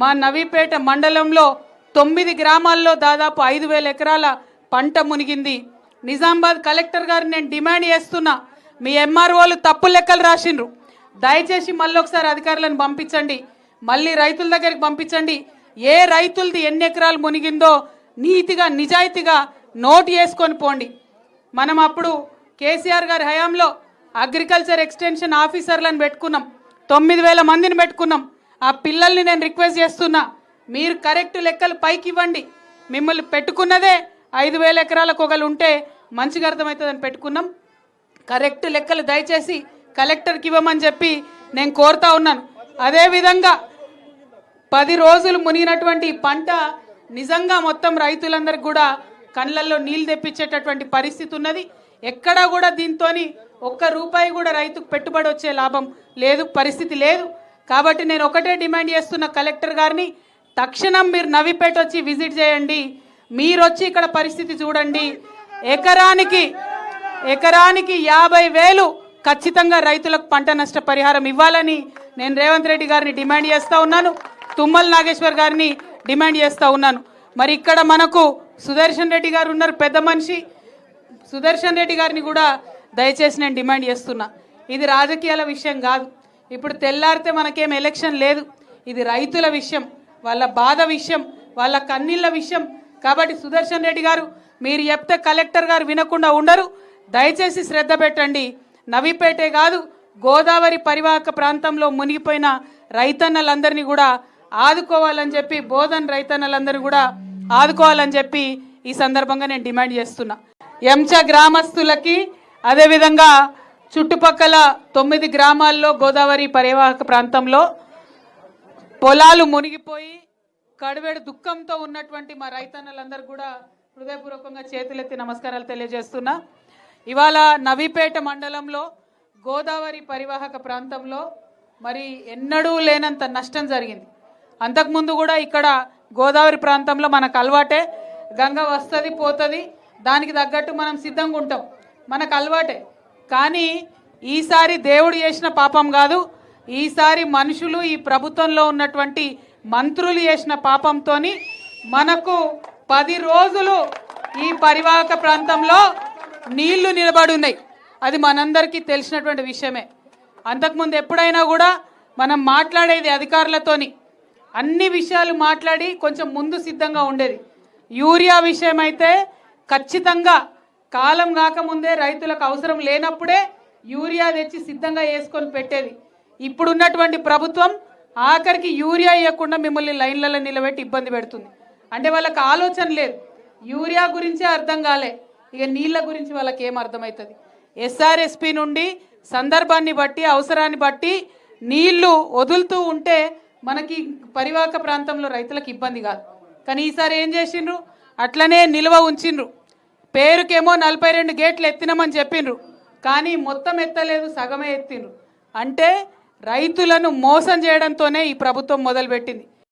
మా నవీపేట మండలంలో తొమ్మిది గ్రామాల్లో దాదాపు ఐదు వేల ఎకరాల పంట మునిగింది. నిజామాబాద్ కలెక్టర్ గారు నేను డిమాండ్ చేస్తున్నా మీ ఎంఆర్ఓలు తప్పు లెక్కలు రాసిండ్రు. దయచేసి మళ్ళీ ఒకసారి అధికారులను పంపించండి. మళ్ళీ రైతుల దగ్గరికి పంపించండి. ఏ రైతులది ఎన్ని ఎకరాలు మునిగిందో నీతిగా నిజాయితీగా నోట్ చేసుకొని పోండి. మనం అప్పుడు కేసీఆర్ గారి హయాంలో అగ్రికల్చర్ ఎక్స్టెన్షన్ ఆఫీసర్లను పెట్టుకున్నాం. తొమ్మిది వేల మందిని పెట్టుకున్నాం. ఆ పిల్లల్ని నేను రిక్వెస్ట్ చేస్తున్నా మీరు కరెక్ట్ లెక్కలు పైకి ఇవ్వండి. మిమ్మల్ని పెట్టుకున్నదే ఐదు వేల ఎకరాలకు ఒకళ్ళు ఉంటే మంచిగా అర్థమవుతుందని పెట్టుకున్నాం. కరెక్ట్ లెక్కలు దయచేసి కలెక్టర్కి ఇవ్వమని చెప్పి నేను కోరుతా ఉన్నాను. అదేవిధంగా పది రోజులు మునిగినటువంటి పంట నిజంగా మొత్తం రైతులందరికీ కూడా కళ్ళల్లో నీళ్ళు తెప్పించేటటువంటి పరిస్థితి ఉన్నది. ఎక్కడా కూడా దీంతో ఒక్క రూపాయి కూడా రైతుకు పెట్టుబడి వచ్చే లాభం లేదు పరిస్థితి లేదు. కాబట్టి నేను ఒకటే డిమాండ్ చేస్తున్న కలెక్టర్ గారిని తక్షణం మీరు నవిపేట వచ్చి విజిట్ చేయండి. మీరు వచ్చి ఇక్కడ పరిస్థితి చూడండి. ఎకరానికి ఎకరానికి యాభై వేలు ఖచ్చితంగా రైతులకు పంట నష్ట పరిహారం ఇవ్వాలని నేను రేవంత్ రెడ్డి గారిని డిమాండ్ చేస్తూ ఉన్నాను. తుమ్మల నాగేశ్వర్ గారిని డిమాండ్ చేస్తూ ఉన్నాను. మరి ఇక్కడ మనకు సుదర్శన్ రెడ్డి గారు ఉన్నారు పెద్ద మనిషి. సుదర్శన్ రెడ్డి గారిని కూడా దయచేసి నేను డిమాండ్ చేస్తున్నా. ఇది రాజకీయాల విషయం కాదు. ఇప్పుడు తెల్లారితే మనకేం ఎలక్షన్ లేదు. ఇది రైతుల విషయం వాళ్ళ బాధ విషయం వాళ్ళ కన్నీళ్ళ విషయం. కాబట్టి సుదర్శన్ రెడ్డి గారు మీరు చెప్తే కలెక్టర్ గారు వినకుండా ఉండరు. దయచేసి శ్రద్ధ పెట్టండి. నవిపేటే కాదు గోదావరి పరివాహక ప్రాంతంలో మునిగిపోయిన రైతన్నలందరినీ కూడా ఆదుకోవాలని చెప్పి బోధన్ రైతన్నలందరినీ కూడా ఆదుకోవాలని చెప్పి ఈ సందర్భంగా నేను డిమాండ్ చేస్తున్నా. ఎంచ గ్రామస్తులకి అదేవిధంగా చుట్టుపక్కల తొమ్మిది గ్రామాల్లో గోదావరి పరివాహక ప్రాంతంలో పొలాలు మునిగిపోయి కడివేడు దుఃఖంతో ఉన్నటువంటి మా రైతన్నలందరూ కూడా హృదయపూర్వకంగా చేతులెత్తి నమస్కారాలు తెలియజేస్తున్నా. ఇవాళ నవీపేట మండలంలో గోదావరి పరివాహక ప్రాంతంలో మరి ఎన్నడూ లేనంత నష్టం జరిగింది. అంతకుముందు కూడా ఇక్కడ గోదావరి ప్రాంతంలో మనకు అలవాటే గంగ వస్తుంది పోతుంది దానికి తగ్గట్టు మనం సిద్ధంగా ఉంటాం. మనకు అలవాటే. కానీ ఈసారి దేవుడు చేసిన పాపం కాదు. ఈసారి మనుషులు ఈ ప్రభుత్వంలో ఉన్నటువంటి మంత్రులు చేసిన పాపంతో మనకు పది రోజులు ఈ పరివాహక ప్రాంతంలో నీళ్ళు నిలబడి ఉన్నాయి అది మనందరికీ తెలిసినటువంటి విషయమే. అంతకుముందు ఎప్పుడైనా కూడా మనం మాట్లాడేది అధికారులతోని అన్ని విషయాలు మాట్లాడి కొంచెం ముందు సిద్ధంగా ఉండేది. యూరియా విషయం అయితే ఖచ్చితంగా కాలం కాకముందే రైతులకు అవసరం లేనప్పుడే యూరియా తెచ్చి సిద్ధంగా వేసుకొని పెట్టేది. ఇప్పుడున్నటువంటి ప్రభుత్వం ఆఖరికి యూరియా ఇవ్వకుండా మిమ్మల్ని లైన్లలో నిలబెట్టి ఇబ్బంది పెడుతుంది. అంటే వాళ్ళకి ఆలోచన లేదు. యూరియా గురించే అర్థం కాలే. ఇక నీళ్ళ గురించి వాళ్ళకి ఏం అర్థమవుతుంది ఎస్ఆర్ఎస్పి నుండి సందర్భాన్ని బట్టి అవసరాన్ని బట్టి నీళ్ళు వదులుతూ ఉంటే మనకి పరివాహక ప్రాంతంలో రైతులకు ఇబ్బంది కాదు. కానీ ఈసారి ఏం చేసిండ్రు? అట్లనే నిల్వ ఉంచిండ్రు. పేరుకేమో నలభై రెండు గేట్లు ఎత్తినామని చెప్పిండ్రు. కానీ మొత్తం ఎత్తలేదు సగమే ఎత్తిండ్రు. అంటే రైతులను మోసం చేయడంతోనే ఈ ప్రభుత్వం మొదలుపెట్టింది.